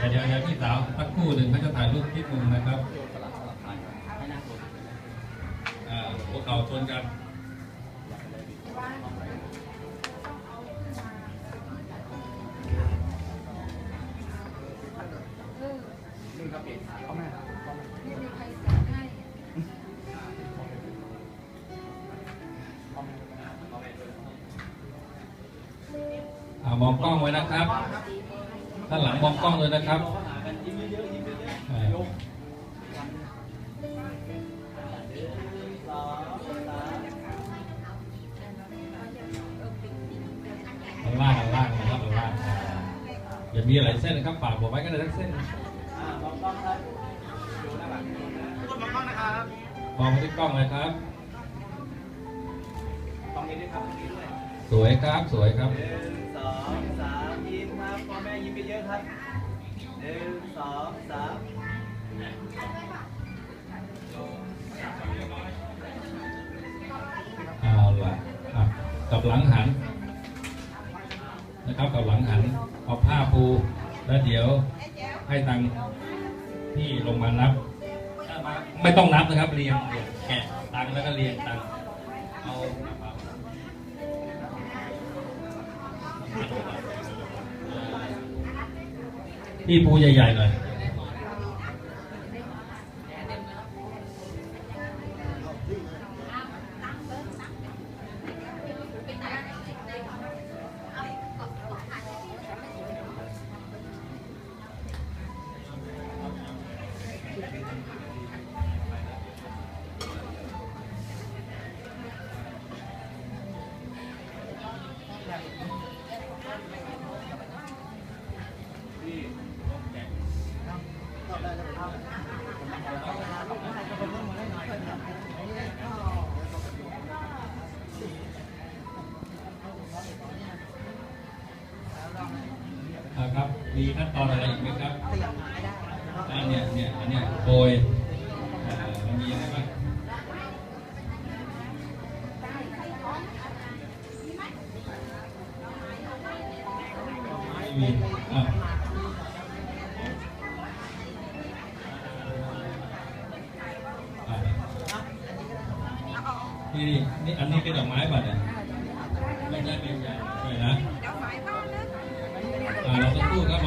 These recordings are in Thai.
ดี๋ยวเดี๋ยวเดี๋ยวพี่สาวสักครู่หนึ่งเขาจะถ่ายรูปที่มุมนะครับอ่าพวกเขาชนกันอ่ามองกล้องไว้นะครับ ด้านหลังมองกล้องเลยนะครับข้างล่างข้างล่างนะครับข้างล่างอย่ามีอะไรเส้นนะครับฝากผมไว้ก็ได้ทั้งเส้นมองกล้องครับดูหน้าหลังทุกคนมองกล้องนะครับมองไปที่กล้องเลยครับกล้องนี้ด้วยครับกล้องนี้ด้วยสวยครับ สวยครับ ครับพ่อแม่ยิ้มเยอะครับหนึ่งสองสามเอาล่ะอะกับหลังหัน นะครับกับหลังหัน เอาผ้าปูแล้วเดี๋ยวให้ตังที่ลงมานับ ไม่ต้องนับนะครับเรียงเรียงแกะตังแล้วก็เรียงตังเอา พี่ปูใหญ่ๆหน่อย ครับ มีขั้นตอนอะไรอีกไหมครับอ่าเนี่ยเนี่ยอันเนี้ยโกยอ่ามันมีอะไรบ้างไม่มีอะอะนี่นี่อันนี้เป็นดอกไม้ป่ะเนี่ยไม่ใช่เป็น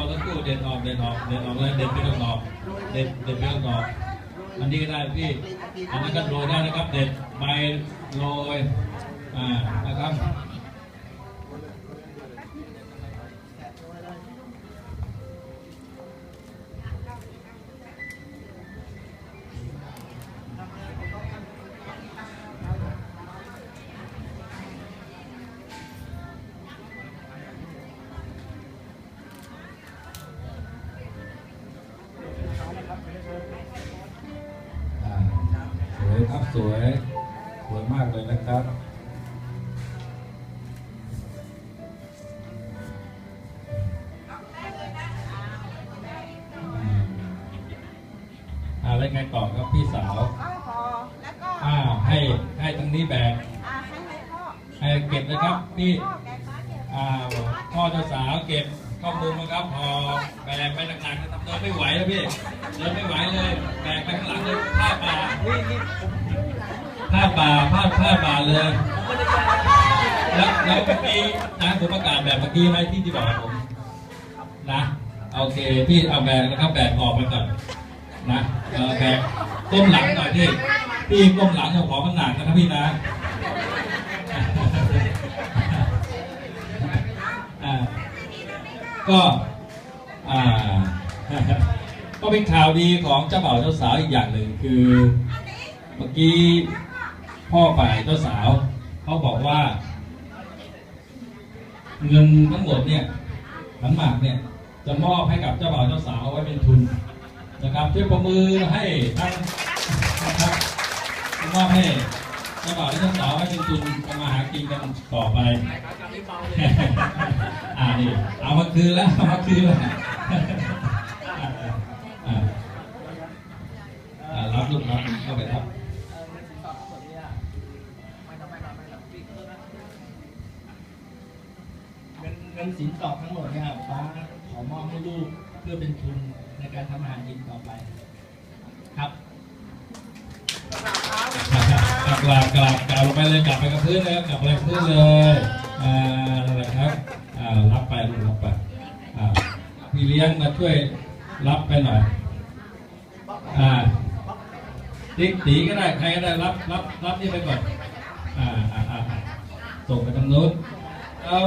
องกู้ครับเราต้องกู้เด่นออกเด่นออกเด่นออกเลยเด่นไป็นออกเด่นเด่นไป็นออกอันนี้ก็ได้พี่อันนั้นก็โรยได้นะครับ เด็ดใบโรยอ่านะครับ สวย สวยมากเลยนะครับอืมอ่าแล้วไงต่อครับพี่สาวก็พอแล้วก็อ่าให้ให้ตรงนี้แบกอ่าให้ให้พ่อให้เก็บนะครับพี่พ่อแกฟ้าเก็บอ่าพ่อเจ้าสาวเก็บข้อมูลนะครับพอแบกไปหนักๆนะครับเดินไม่ไหวแล้วพี่เดินไม่ไหวเลยแบกไปข้างหลังเลยผ้าป่านี่นี่ผมผ้าป่าผ้าผ้าป่าเลย แล้วแล้วเมื่อกี้นะผมประกาศแบบเมื่อกี้ไหมที่ที่บอกผม นะ โอเค พี่เอาแบกนะครับแบกออกไปก่อน นะเออแบกก้มหลังหน่อยพี่พี่ก้มหลังเอาของมันหนักนะครับพี่นะก็อ่าก็เป็นข่าวดีของเจ้าบ่าวเจ้าสาวอีกอย่างหนึ่งคือ เมื่อกี้ พ่อฝ่ายเจ้าสาวเขาบอกว่า เงินทั้งหมดเนี่ยขันหมากเนี่ย จะมอบให้กับเจ้าบ่าวเจ้าสาวเอาไว้เป็นทุนนะครับช่วยประมือให้ทั้งนะครับมอบให้เจ้าบ่าวและเจ้าสาวไว้เป็นทุนทำมาหากินกันต่อไปอ่านี่เอามาคืนแล้วเอามาคืนแล้วอ่ารับลูกรับเข้าไปครับ นเงินสินสอดทั้งหมดเนี่ยป้าขอมอบให้ลูกเพื่อเป็นทุนในการทำอาหารกินต่อไป ครับกลับกลับกลับกลับลงไปเลยกลับไปกับพื้นเลยครับกลับไปกับพื้นเลยอ่านั่นแหละครับอ่ารับไปลูกรับไปอ่าพี่เลี้ยงมาช่วยรับไปหน่อยอ่าติ๊กตีก็ได้ใครก็ได้รับรับรับนี่ไปก่อนอ่าอ่าอ่าส่งไปทางนู้นเอา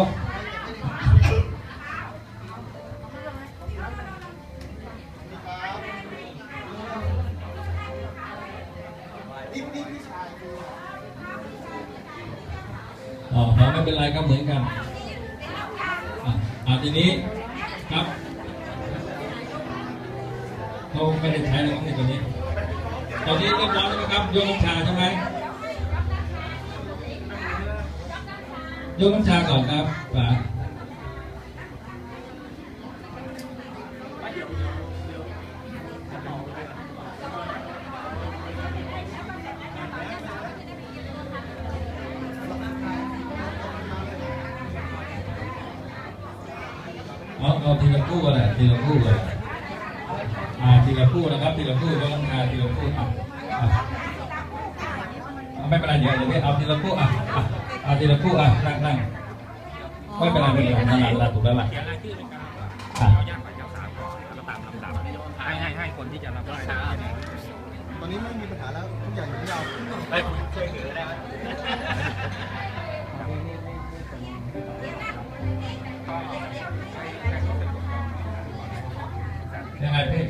อ๋อไม่เป็นไรครับเหมือนกันอะอ่าทีนี้ครับเขาไม่ได้ใช้แล้วในตัวนี้ ตอนนี้เรียบร้อยแล้วไหมครับโยกน้ำชาใช่ไหมโยกน้ำชาก่อนครับป๋า เอาเอาทีละคู่อะไรทีละคู่เลยอ่าทีละคู่นะครับทีละคู่โยกน้ำชาทีละคู่อะอะไม่เป็นไรเดี๋ยวเดี๋ยวพี่เอาทีละคู่อะอะเอาทีละคู่อะนั่งนั่งไม่เป็นไรไม่เป็นไรนั่งนั่งแล้วถูกแล้วล่ะอะให้ให้ให้คนที่จะรับได้ตอนนี้ไม่มีปัญหาแล้วทุกอย่างอยู่ที่เรา ยังไงพี่